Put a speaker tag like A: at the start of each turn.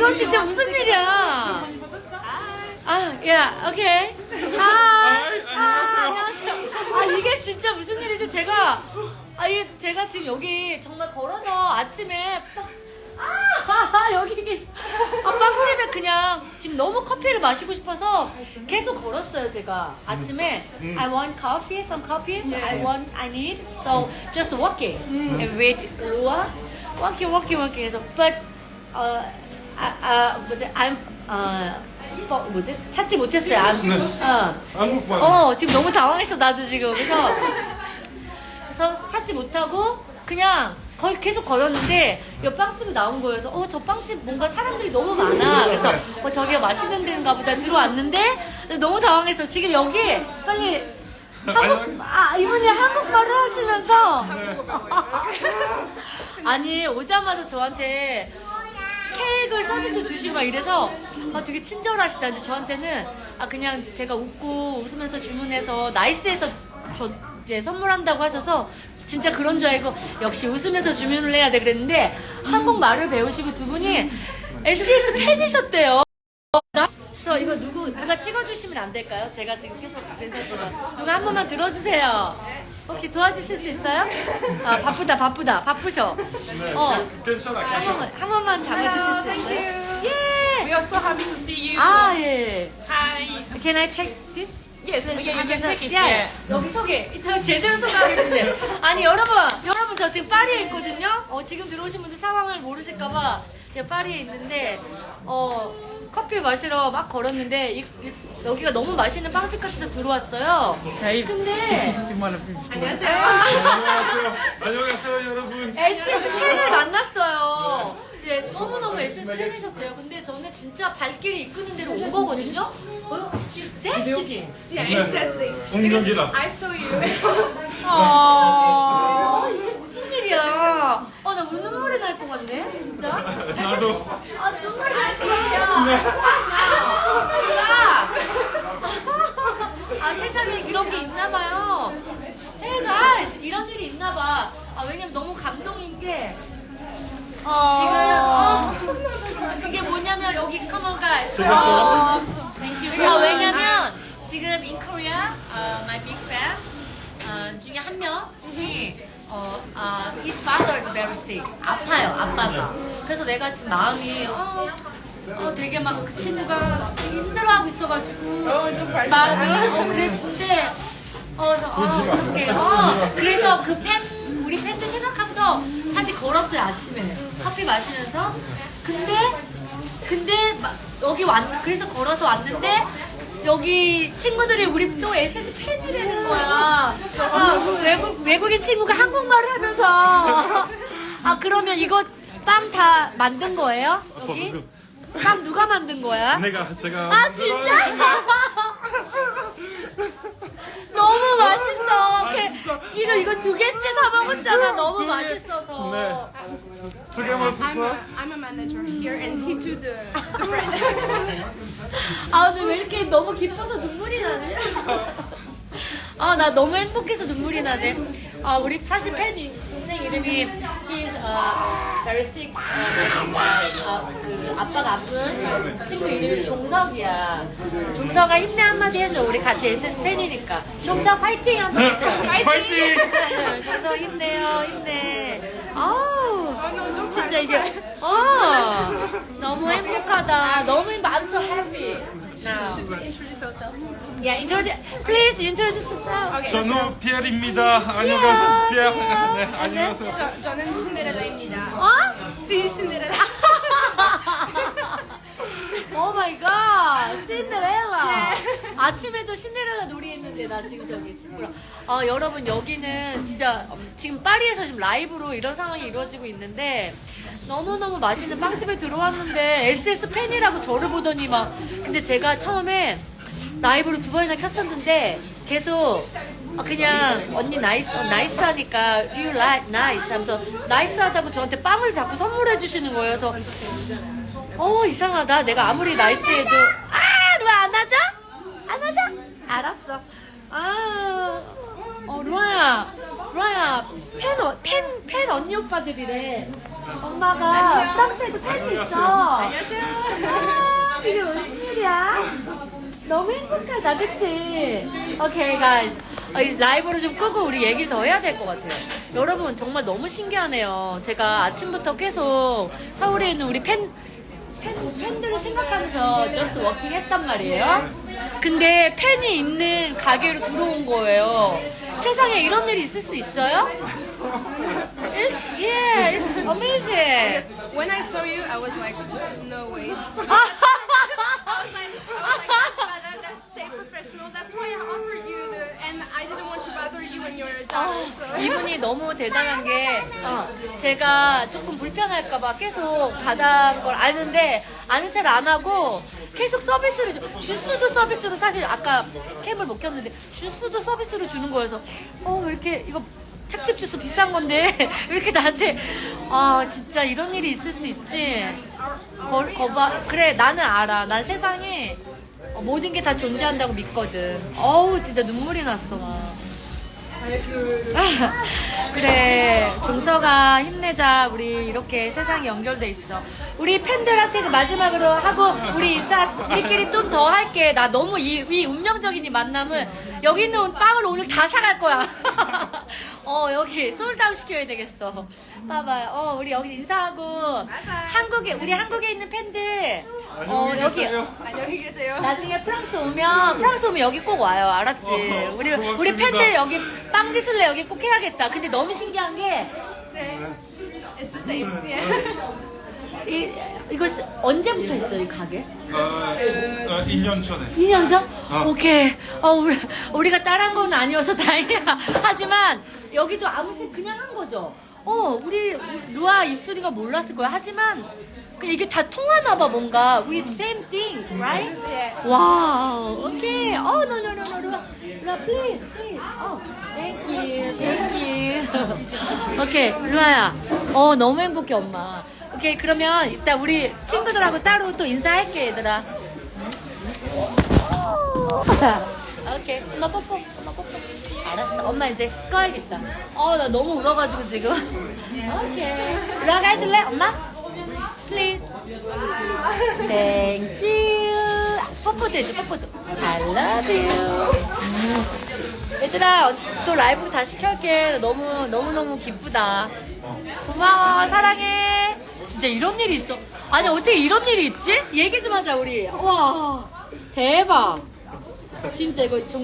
A: 이건 진짜 무슨 일이야? 아, 야, 오케이. 아,
B: 아이,
A: 아,
B: 안녕하세요.
A: 안녕하세요. 아, 이게 진짜 무슨 일이지? 제가, 아, 이게 제가 지금 여기 정말 걸어서 아침에 빵- 아, 여기 계시. 아, 빵집에 그냥 지금 너무 커피를 마시고 싶어서 계속 걸었어요, 제가. 아침에 I want coffee, some coffee, so I want, I need, so just walking and wait, 루아, walking, walking, walking. 해서 but 어, 아, 아, 뭐지, I'm, 어, 어, 뭐지? 찾지 못했어요. I'm,
B: 네.
A: 어. 어, 지금 너무 당황했어, 나도 지금. 그래서, 그래서 찾지 못하고, 그냥 거의 계속 걸었는데, 이 빵집이 나온 거여서, 어, 저 빵집 뭔가 사람들이 너무 많아. 그래서, 어, 저기가 맛있는 데인가 보다 들어왔는데, 너무 당황했어. 지금 여기, 빨리, 한국, 아, 이분이 한국말을 하시면서, 아니, 오자마자 저한테, 케이크를 서비스 주시고 막 이래서 아, 되게 친절하시다. 근데 저한테는 아 그냥 제가 웃고 웃으면서 주문해서 나이스해서 저 이제 선물한다고 하셔서 진짜 그런 줄 알고 역시 웃으면서 주문을 해야 돼 그랬는데 한국 말을 배우시고 두 분이 SES 팬이셨대요. 누구 누가 찍어주시면 안 될까요? 제가 지금 계속 그래서 누가 한 번만 들어주세요. 혹시 도와주실 수 있어요? 아 바쁘다 바쁘다 바쁘셔.
B: 네,
A: 어.
B: 괜찮아,
A: 한
B: 괜찮아.
A: 번만, 한 번만 잡아주실 수 있어요? 예!
C: We are so happy to see you.
A: 아, 예.
C: Hi.
A: Can I take this?
C: Yes, yeah, you can take it.
A: 야,
C: Yeah.
A: 여기 소개. 저 제대로 소개하겠습니다. 아니, 여러분, 여러분, 저 지금 파리에 있거든요? 어, 지금 들어오신 분들 상황을 모르실까봐 제가 파리에 있는데, 어, 커피 마시러 막 걸었는데, 이- 이- 여기가 너무 맛있는 빵집 같아서 들어왔어요. 근데,
B: 안녕하세요. 안녕하세요, 여러분.
A: SS 팬을 만났어요. 예, 너무너무 SS 팬이셨대요. 근데 저는 진짜 발길이 이끄는 대로 온 거거든요? 어? She's destiny.
C: Yeah, exactly.
B: 공격이다.
C: I saw you.
A: 아, 이게 무슨 일이야. 아, 나 눈물이 날 것 같네, 진짜.
B: 나도.
A: 아, 눈물이 날것 같아요. 아, 아, 세상에 이런 게 있나 봐요. Hey guys, 이런 일이 있나 봐. 아, 왜냐면 너무 감동인 게 지금 어, 그게 뭐냐면 여기 come on guys. 어, 아, 왜냐면 지금 in Korea, uh, my big fan 어, 중에 한 명이 어, 아, his father is very sick. 아파요, 아빠가. 그래서 내가 지금 마음이 어, 어 되게 막 그 친구가 힘들어하고 있어가지고 마음이 어 그랬는데 어, 그래서 어 이렇게 어 그래서 그 팬 우리 팬들 생각하면서 다시 걸었어요 아침에 커피 마시면서 근데 근데 막 여기 왔 그래서 걸어서 왔는데 여기 친구들이 우리 또 SS 팬이라는 거야. 아, 외국 외국인 친구가 한국말을 하면서 아 그러면 이거 빵 다 만든 거예요? 여기 빵 누가 만든 거야?
B: 내가 제가
A: 아 진짜? 너무 맛있어.
B: 아,
A: 그,
B: 진짜?
A: 지금 이거 두 개째 사 먹었잖아. 너무
B: 두 개.
A: 맛있어서.
B: 네. 두개
C: I'm
B: 맛있어.
C: a, I'm a manager here and he too the, the friend.
A: 아 근데 왜 이렇게 너무 기뻐서 눈물이 나네? 아 나 너무 행복해서 눈물이 나네. 아 우리 사실 팬 이- 동생 이름이 he's uh, very sick. 어, 어, 그 아빠가 아픈 친구 이름이 종석이야. 종석아 힘내 한마디 해줘. 우리 같이 SS 팬이니까. 종석 파이팅 한번 해줘.
B: 파이팅!
A: 종석 힘내요 힘내. 아우 진짜 이게 어 너무 행복하다. 너무 so happy. Now.
C: Introduce yourself.
A: Yeah, introduce. Please introduce yourself.
C: Okay.
B: 저는 피에르입니다. 안녕하세요. 피에르. 네,
A: 네.
B: 안녕하세요.
C: 저, 저는 신데렐라입니다.
A: 어?
C: 신 신데렐라.
A: 오 마이 갓. 신데렐라. 아침에도 신데렐라 놀이했는데 나 지금 저기 친구랑. 아 여러분 여기는 진짜 음, 지금 파리에서 지금 라이브로 이런 상황이 이루어지고 있는데 너무너무 맛있는 빵집에 들어왔는데 SS 팬이라고 저를 보더니 막 근데 제가 처음에 라이브로 두 번이나 켰었는데 계속 아, 그냥 언니 나이스 어, 나이스 하니까 you like nice 하면서 나이스 하다고 저한테 빵을 자꾸 선물해 주시는 거예요. 그래서 어 이상하다 내가 아무리 나이스해도 아 루아 안 하자? 안 하자? 알았어 아어 루아야 루아야 팬, 어, 팬, 팬 언니 오빠들이래 엄마가 프랑스에도 팬이 있어
C: 안녕하세요 아, 이게 무슨 일이야
A: 너무 행복하다 그치? 오케이 어, 가이즈 라이브로 좀 끄고 우리 얘기를 더 해야 될 것 같아요. 여러분 정말 너무 신기하네요. 제가 아침부터 계속 서울에 있는 우리 팬 팬, 팬들을 생각하면서 just 워킹 했단 말이에요. 근데 팬이 있는 가게로 들어온 거예요. 세상에 이런 일이 있을 수 있어요? It's, yeah, it's amazing.
C: When I saw you, I was like, no way. Stay professional. That's why I offered you the, and I didn't want to bother you when you're done. So.
A: 이분이 너무 대단한 게 어, 제가 조금 불편할까봐 계속 받은 걸 아는데 아는 척안 하고 계속 서비스를 주, 주스도 서비스로 사실 아까 캠을 못 켰는데 주스도 서비스로 주는 거여서 어 왜 이렇게 이거 착즙 주스 비싼 건데 왜 이렇게 나한테 아 진짜 이런 일이 있을 수 있지 거, 거봐 그래 나는 알아 난 세상에 어, 모든 게 다 존재한다고 믿거든. 어우 진짜 눈물이 났어 막. 그래 종서가 힘내자. 우리 이렇게 세상이 연결돼 있어. 우리 팬들한테 그 마지막으로 하고 우리 인사 우리끼리 좀 더 할게. 나 너무 이, 이 운명적인 이 만남은 여기 있는 빵을 오늘 다 사갈 거야. 어 여기 솔드아웃 시켜야 되겠어 봐봐요 어 우리 여기 인사하고 한국에 우리 한국에 있는 팬들 어
B: 안녕히
A: 여기
B: 계세요.
C: 안녕히 계세요.
A: 나중에 프랑스 오면 프랑스 오면 여기 꼭 와요 알았지
B: 어,
A: 우리 우리
B: 고맙습니다.
A: 팬들 여기 빵 디슬레 여기 꼭 해야겠다 근데 너무 신기한 게
C: It's the same. Yeah.
A: 이, 이거 쓰- 언제부터 있어 이 가게?
B: 어, 어, 2년 전에.
A: 2년 전?
B: 어.
A: 오케이 어 우리, 우리가 따라한 건 아니어서 다행이야 하지만 여기도 아무튼 그냥 한 거죠 어 우리 루아 입술이가 몰랐을 거야 하지만 그 이게 다 통하나 봐 뭔가 we same thing right?
C: Yeah.
A: 와우 오케이 어 no no no no 루아 루아 please please 어 thank you thank you 오케이 루아야 어 너무 행복해 엄마 오케이 그러면 이따 우리 친구들하고 따로 또 인사할게 얘들아. 오케이 엄마 뽀뽀 엄마 뽀뽀. 알았어 엄마 이제 꺼야겠다. 어 나 너무 울어가지고 지금. 오케이. 루아가 해줄래 엄마? please. 뽀뽀도 해줘 뽀뽀도. I love you. 음. 얘들아 어, 또 라이브 다시 켤게. 너무 너무 너무 기쁘다. 고마워 사랑해 진짜 이런 일이 있어? 아니 어떻게 이런 일이 있지? 얘기 좀 하자 우리. 와 대박. 진짜 이거 정